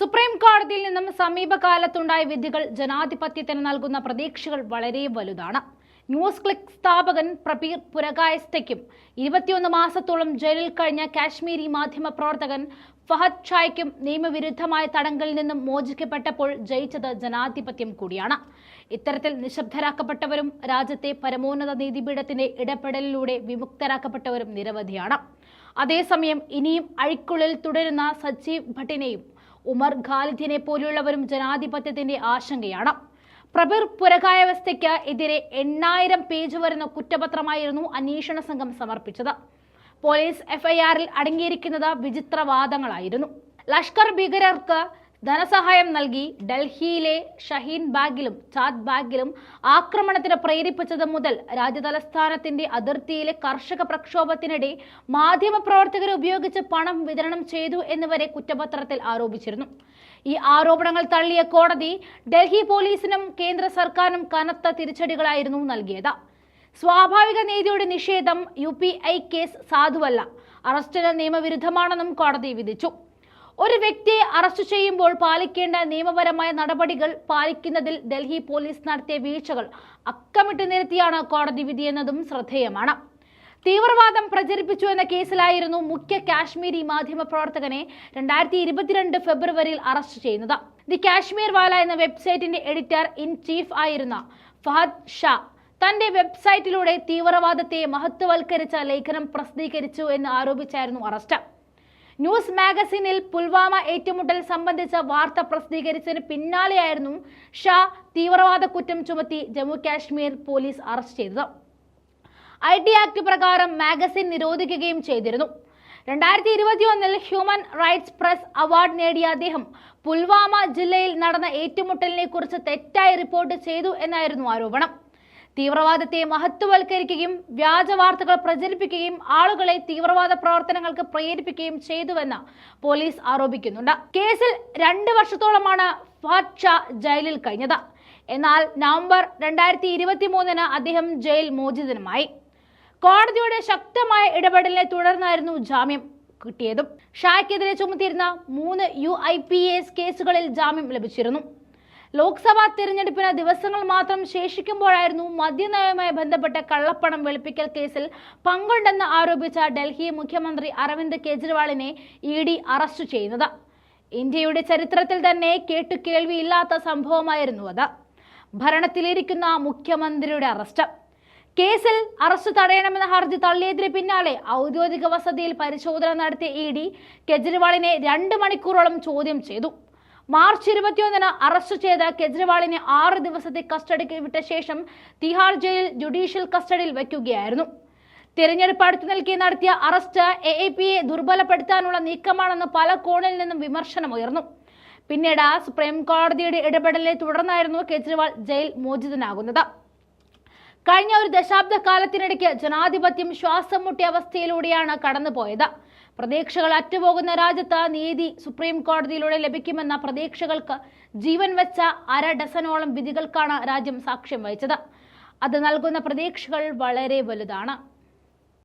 Supreme കോടതിയിൽ നിന്നും സമീപകാലത്തുണ്ടായ വിധികൾ ജനാധിപത്യത്തിന് നൽകുന്ന പ്രതീക്ഷകൾ വളരെ വലുതാണ്. ന്യൂസ് ക്ലിക്ക് സ്ഥാപകൻ പ്രബീർ പുരകായസ്തയ്ക്കും ഇരുപത്തിയൊന്ന് മാസത്തോളം ജയിലിൽ കഴിഞ്ഞ കാശ്മീരി മാധ്യമ പ്രവർത്തകൻ ഫഹദ് ഷായ്ക്കും നിയമവിരുദ്ധമായ തടങ്കലിൽ നിന്നും മോചിക്കപ്പെട്ടപ്പോൾ ജയിച്ചത് ജനാധിപത്യം കൂടിയാണ്. ഇത്തരത്തിൽ നിശബ്ദരാക്കപ്പെട്ടവരും രാജ്യത്തെ പരമോന്നത നീതിപീഠത്തിന്റെ ഇടപെടലിലൂടെ വിമുക്തരാക്കപ്പെട്ടവരും നിരവധിയാണ്. അതേസമയം ഇനിയും അഴിക്കുള്ളിൽ തുടരുന്ന സജീവ് ഭട്ടിനെയും ഉമർ ഖാലിദിനെ പോലുള്ളവരും ജനാധിപത്യത്തിന്റെ ആശങ്കയാണ്. പ്രബിർ പുരകായവസ്ഥയ്ക്ക് എതിരെ എണ്ണായിരം പേജ് വരുന്ന കുറ്റപത്രമായിരുന്നു അന്വേഷണ സംഘം സമർപ്പിച്ചത്. പോലീസ് എഫ്ഐആറിൽ അടങ്ങിയിരിക്കുന്നത് വിചിത്രവാദങ്ങളായിരുന്നു. ലഷ്കർ ഭീകരർക്ക് ധനസഹായം നൽകി ഡൽഹിയിലെ ഷഹീൻ ബാഗിലും ചാദ് ബാഗിലും ആക്രമണത്തിന് പ്രേരിപ്പിച്ചത് മുതൽ രാജ്യതലസ്ഥാനത്തിന്റെ അതിർത്തിയിലെ കർഷക പ്രക്ഷോഭത്തിനിടെ മാധ്യമപ്രവർത്തകരെ ഉപയോഗിച്ച് പണം വിതരണം ചെയ്തു എന്നിവരെ കുറ്റപത്രത്തിൽ ആരോപിച്ചിരുന്നു. ഈ ആരോപണങ്ങൾ തള്ളിയ കോടതി ഡൽഹി പോലീസിനും കേന്ദ്ര സർക്കാരിനും കനത്ത തിരിച്ചടികളായിരുന്നു നൽകിയത്. സ്വാഭാവിക നീതിയുടെ നിഷേധം യു കേസ് സാധുവല്ല. അറസ്റ്റിന് നിയമവിരുദ്ധമാണെന്നും കോടതി വിധിച്ചു. ഒരു വ്യക്തിയെ അറസ്റ്റ് ചെയ്യുമ്പോൾ പാലിക്കേണ്ട നിയമപരമായ നടപടികൾ പാലിക്കുന്നതിൽ ഡൽഹി പോലീസ് നടത്തിയ വീഴ്ചകൾ അക്കമിട്ട് നിരത്തിയാണ് കോടതി വിധിയെന്നതും ശ്രദ്ധേയമാണ്. തീവ്രവാദം പ്രചരിപ്പിച്ചു എന്ന കേസിലായിരുന്നു മുഖ്യ കാശ്മീരി മാധ്യമ പ്രവർത്തകനെ രണ്ടായിരത്തി ഇരുപത്തിരണ്ട് ഫെബ്രുവരിയിൽ അറസ്റ്റ് ചെയ്യുന്നത്. ദി കാശ്മീർ വാല എന്ന വെബ്സൈറ്റിന്റെ എഡിറ്റർ ഇൻ ചീഫ് ആയിരുന്ന ഫഹദ് ഷാ തന്റെ വെബ്സൈറ്റിലൂടെ തീവ്രവാദത്തെ മഹത്വവൽക്കരിച്ച ലേഖനം പ്രസിദ്ധീകരിച്ചു എന്ന് ആരോപിച്ചായിരുന്നു അറസ്റ്റ്. ന്യൂസ് മാഗസിനിൽ പുൽവാമ ഏറ്റുമുട്ടൽ സംബന്ധിച്ച വാർത്ത പ്രസിദ്ധീകരിച്ചതിന് പിന്നാലെയായിരുന്നു ഷാ തീവ്രവാദ കുറ്റം ചുമത്തി ജമ്മു കാശ്മീർ പോലീസ് അറസ്റ്റ് ചെയ്തത്. ഐ ടി ആക്ട് പ്രകാരം മാഗസിൻ നിരോധിക്കുകയും ചെയ്തിരുന്നു. രണ്ടായിരത്തി ഇരുപത്തിയൊന്നിൽ ഹ്യൂമൻ റൈറ്റ്സ് പ്രസ് അവാർഡ് നേടിയ അദ്ദേഹം പുൽവാമ ജില്ലയിൽ നടന്ന ഏറ്റുമുട്ടലിനെ കുറിച്ച് തെറ്റായി റിപ്പോർട്ട് ചെയ്തു എന്നായിരുന്നു ആരോപണം. തീവ്രവാദത്തെ മഹത്വവൽക്കരിക്കുകയും വ്യാജ വാർത്തകൾ പ്രചരിപ്പിക്കുകയും ആളുകളെ തീവ്രവാദ പ്രവർത്തനങ്ങൾക്ക് പ്രേരിപ്പിക്കുകയും ചെയ്തുവെന്ന് പോലീസ് ആരോപിക്കുന്നുണ്ട്. കേസിൽ രണ്ട് വർഷത്തോളമാണ് ഫാറ്റ് ജയിലിൽ കഴിഞ്ഞത്. എന്നാൽ നവംബർ രണ്ടായിരത്തി ഇരുപത്തി മൂന്നിന് അദ്ദേഹം ജയിൽ മോചിതനുമായി. കോടതിയുടെ ശക്തമായ ഇടപെടലിനെ തുടർന്നായിരുന്നു ജാമ്യം കിട്ടിയതും. ഷായ്ക്കെതിരെ ചുമത്തിയിരുന്ന മൂന്ന് യു ഐ പി എസ് കേസുകളിൽ ജാമ്യം ലഭിച്ചിരുന്നു. ലോക്സഭാ തിരഞ്ഞെടുപ്പിന് ദിവസങ്ങൾ മാത്രം ശേഷിക്കുമ്പോഴായിരുന്നു മദ്യനയവുമായി ബന്ധപ്പെട്ട കള്ളപ്പണം വെളുപ്പിക്കൽ കേസിൽ പങ്കുണ്ടെന്ന് ആരോപിച്ച ഡൽഹി മുഖ്യമന്ത്രി അരവിന്ദ് കെജ്രിവാളിനെ ഇ ഡി അറസ്റ്റ് ചെയ്യുന്നത് ഇന്ത്യയുടെ ചരിത്രത്തിൽ തന്നെ കേട്ടു കേൾവിയില്ലാത്ത സംഭവമായിരുന്നു അത്. ഭരണത്തിലിരിക്കുന്ന മുഖ്യമന്ത്രിയുടെ അറസ്റ്റ്. കേസിൽ അറസ്റ്റ് തടയണമെന്ന ഹർജി തള്ളിയതിന് പിന്നാലെ ഔദ്യോഗിക വസതിയിൽ പരിശോധന നടത്തിയ ഇ ഡി കെജ്രിവാളിനെ രണ്ട് മണിക്കൂറോളം ചോദ്യം ചെയ്തു. മാർച്ച് ഇരുപത്തിയൊന്നിന് അറസ്റ്റ് ചെയ്ത കെജ്രിവാളിനെ ആറ് ദിവസത്തെ കസ്റ്റഡിക്ക് വിട്ട ശേഷം തിഹാർ ജയിൽ ജുഡീഷ്യൽ കസ്റ്റഡിയിൽ വയ്ക്കുകയായിരുന്നു. തിരഞ്ഞെടുപ്പ് അടുത്തു നിൽക്കി നടത്തിയ അറസ്റ്റ് എ എ പിയെ ദുർബലപ്പെടുത്താനുള്ള നീക്കമാണെന്ന് പല കോണിൽ നിന്നും വിമർശനം ഉയർന്നു. പിന്നീട് സുപ്രീം കോടതിയുടെ ഇടപെടലിനെ തുടർന്നായിരുന്നു കെജ്രിവാൾ ജയിൽ മോചിതനാകുന്നത്. കഴിഞ്ഞ ഒരു ദശാബ്ദ കാലത്തിനിടയ്ക്ക് ജനാധിപത്യം ശ്വാസം മുട്ടിയ അവസ്ഥയിലൂടെയാണ് കടന്നുപോയത്. പ്രതീക്ഷകൾ അറ്റുപോകുന്ന രാജ്യത്ത് നീതി സുപ്രീം കോടതിയിലൂടെ ലഭിക്കുമെന്ന പ്രതീക്ഷകൾക്ക് ജീവൻ വെച്ച അര ഡസനോളം വിധികൾക്കാണ് രാജ്യം സാക്ഷ്യം വഹിച്ചത്. അത് നൽകുന്ന പ്രതീക്ഷകൾ വളരെ വലുതാണ്.